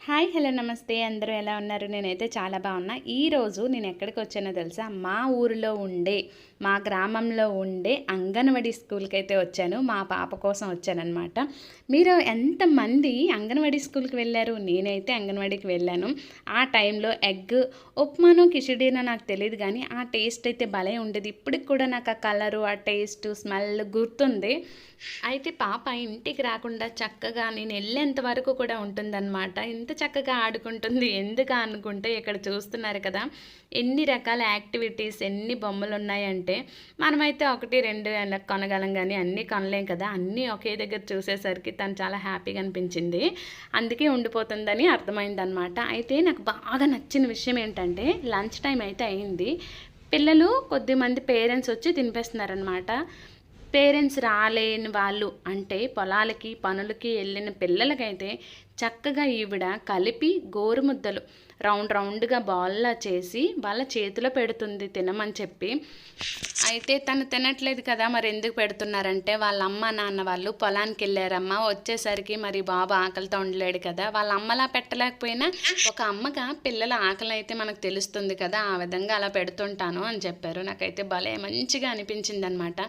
Hi hello నమస్తే. అందరూ ఎలా ఉన్నారు? నేనైతే చాలా బాగున్నా. ఈరోజు నేను ఎక్కడికి వచ్చానో తెలుసా? మా ఊరిలో ఉండే మా గ్రామంలో ఉండే అంగన్వాడీ స్కూల్కి అయితే వచ్చాను. మా పాప కోసం వచ్చానమాట మీరు ఎంతమంది అంగన్వాడీ స్కూల్కి వెళ్ళారు? నేనైతే అంగన్వాడీకి వెళ్ళాను. ఆ టైంలో ఎగ్ ఉప్మాను కిచిడీనో నాకు తెలియదు కానీ ఆ టేస్ట్ అయితే భలే ఉండేది. ఇప్పటికి కూడా నాకు ఆ కలరు ఆ టేస్ట్ స్మెల్ గుర్తుంది. అయితే పాప ఇంటికి రాకుండా చక్కగా నేను వెళ్ళేంత వరకు కూడా ఉంటుందన్నమాట. ఇంత చక్కగా ఆడుకుంటుంది ఎందుకు అనుకుంటే ఇక్కడ చూస్తున్నారు కదా ఎన్ని రకాల యాక్టివిటీస్ ఎన్ని బొమ్మలు ఉన్నాయంటే మనమైతే ఒకటి రెండు అలా కొనగలం కానీ అన్నీ కొనలేం కదా అన్నీ ఒకే దగ్గర చూసేసరికి తను చాలా హ్యాపీగా అనిపించింది. అందుకే ఉండిపోతుందని అర్థమైందనమాట అయితే నాకు బాగా నచ్చిన విషయం ఏంటంటే లంచ్ టైం అయితే అయింది. పిల్లలు కొద్దిమంది పేరెంట్స్ వచ్చి తినిపిస్తున్నారనమాట పేరెంట్స్ రాలేని వాళ్ళు అంటే పొలాలకి పనులకి వెళ్ళిన పిల్లలకైతే చక్కగా ఈవిడ కలిపి గోరుముద్దలు రౌండ్ రౌండ్గా బాల్లా చేసి వాళ్ళ చేతిలో పెడుతుంది తినమని చెప్పి. అయితే తను తినట్లేదు కదా మరి ఎందుకు పెడుతున్నారంటే వాళ్ళ అమ్మ నాన్న వాళ్ళు పొలానికి వెళ్ళారమ్మ వచ్చేసరికి మరి బాబు ఆకలితో ఉండలేడు కదా వాళ్ళ అమ్మలా పెట్టలేకపోయినా ఒక అమ్మగా పిల్లల ఆకలి అయితే మనకు తెలుస్తుంది కదా ఆ విధంగా అలా పెడుతుంటాను అని చెప్పారు. నాకైతే భలే మంచిగా అనిపించింది అనమాట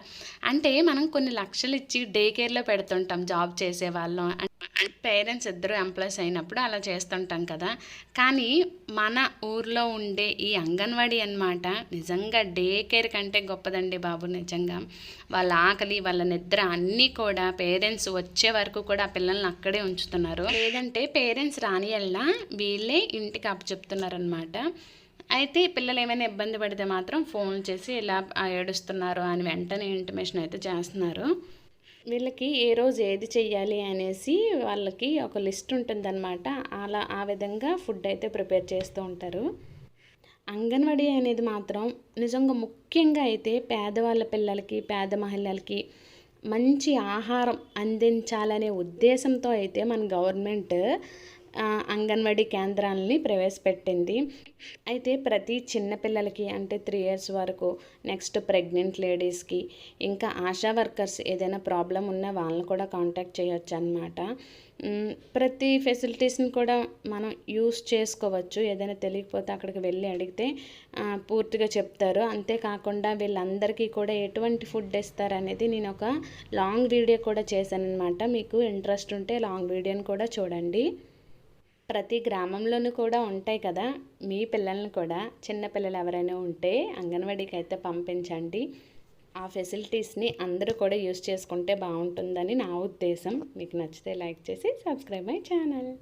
అంటే మనం కొన్ని లక్షలు ఇచ్చి డే కేర్లో పెడుతుంటాం జాబ్ చేసే వాళ్ళం పేరెంట్స్ ఇద్దరు ఎంప్లాయీస్ అయినప్పుడు అలా చేస్తుంటాం కదా. కానీ మన ఊర్లో ఉండే ఈ అంగన్వాడీ అనమాట నిజంగా డే కేర్ కంటే గొప్పదండి బాబు నిజంగా. వాళ్ళ ఆకలి వాళ్ళ నిద్ర అన్నీ కూడా పేరెంట్స్ వచ్చే వరకు కూడా ఆ పిల్లల్ని అక్కడే ఉంచుతున్నారు. లేదంటే పేరెంట్స్ రానియల్లా వీళ్ళే ఇంటికి అప్పచెప్తున్నారనమాట అయితే పిల్లలు ఏమైనా ఇబ్బంది పడితే మాత్రం ఫోన్ చేసి ఇలా ఏడుస్తున్నారు అని వెంటనే ఇంటిమేషన్ అయితే చేస్తున్నారు. వీళ్ళకి ఏ రోజు ఏది చెయ్యాలి అనేసి వాళ్ళకి ఒక లిస్ట్ ఉంటుందన్నమాట. అలా ఆ విధంగా ఫుడ్ అయితే ప్రిపేర్ చేస్తూ ఉంటారు. అంగన్వాడీ అనేది మాత్రం నిజంగా ముఖ్యంగా అయితే పేదవాళ్ళ పిల్లలకి పేద మహిళలకి మంచి ఆహారం అందించాలనే ఉద్దేశంతో అయితే మన గవర్నమెంట్ అంగన్వాడీ కేంద్రాలని ప్రవేశపెట్టింది. అయితే ప్రతి చిన్నపిల్లలకి అంటే త్రీ ఇయర్స్ వరకు నెక్స్ట్ ప్రెగ్నెంట్ లేడీస్కి ఇంకా ఆశా వర్కర్స్ ఏదైనా ప్రాబ్లం ఉన్నా వాళ్ళని కూడా కాంటాక్ట్ చేయొచ్చు అనమాట ప్రతి ఫెసిలిటీస్ని కూడా మనం యూస్ చేసుకోవచ్చు. ఏదైనా తెలియకపోతే అక్కడికి వెళ్ళి అడిగితే పూర్తిగా చెప్తారు. అంతేకాకుండా వీళ్ళందరికీ కూడా ఎటువంటి ఫుడ్ ఇస్తారు అనేది నేను ఒక లాంగ్ వీడియో కూడా చేశాను అనమాట మీకు ఇంట్రెస్ట్ ఉంటే లాంగ్ వీడియోని కూడా చూడండి. ప్రతి గ్రామంలోనూ కూడా ఉంటాయి కదా. మీ పిల్లల్ని కూడా చిన్న పిల్లలు ఎవరైనా ఉంటే అంగన్వాడీకి అయితే పంపించండి. ఆ ఫెసిలిటీస్ని అందరూ కూడా యూస్ చేసుకుంటే బాగుంటుందని నా ఉద్దేశం. మీకు నచ్చితే లైక్ చేసి సబ్స్క్రైబ్ మై ఛానల్.